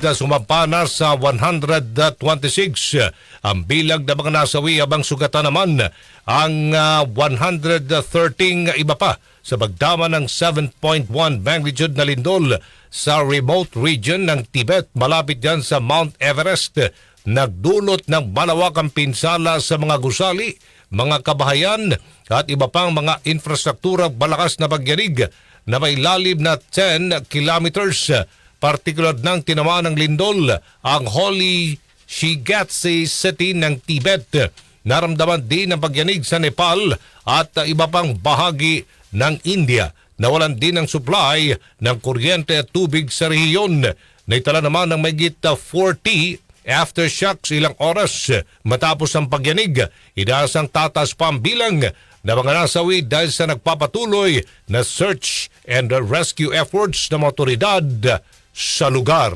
na sumampa na sa 126 ang bilang ng mga nasawi abang sugatan naman. Ang ah, 113 iba pa sa pagdama ng 7.1 magnitude na lindol sa remote region ng Tibet malapit yan sa Mount Everest. Nagdulot ng malawakang pinsala sa mga gusali, mga kabahayan at iba pang mga infrastruktura balakas na pagyanig na may lalim na 10 kilometers partikular ng tinamaan ng lindol ang Holy Shigatse City ng Tibet. Naramdaman din ang pagyanig sa Nepal at iba pang bahagi ng India. Nawalan din ng supply ng kuryente at tubig sa rehiyon. Naitala naman ng mayigit uh, 40 aftershocks ilang oras matapos ang pagyanig. Inaasang tatas pa ang bilang na mga nasawi dahil sa nagpapatuloy na search and rescue efforts ng otoridad sa lugar.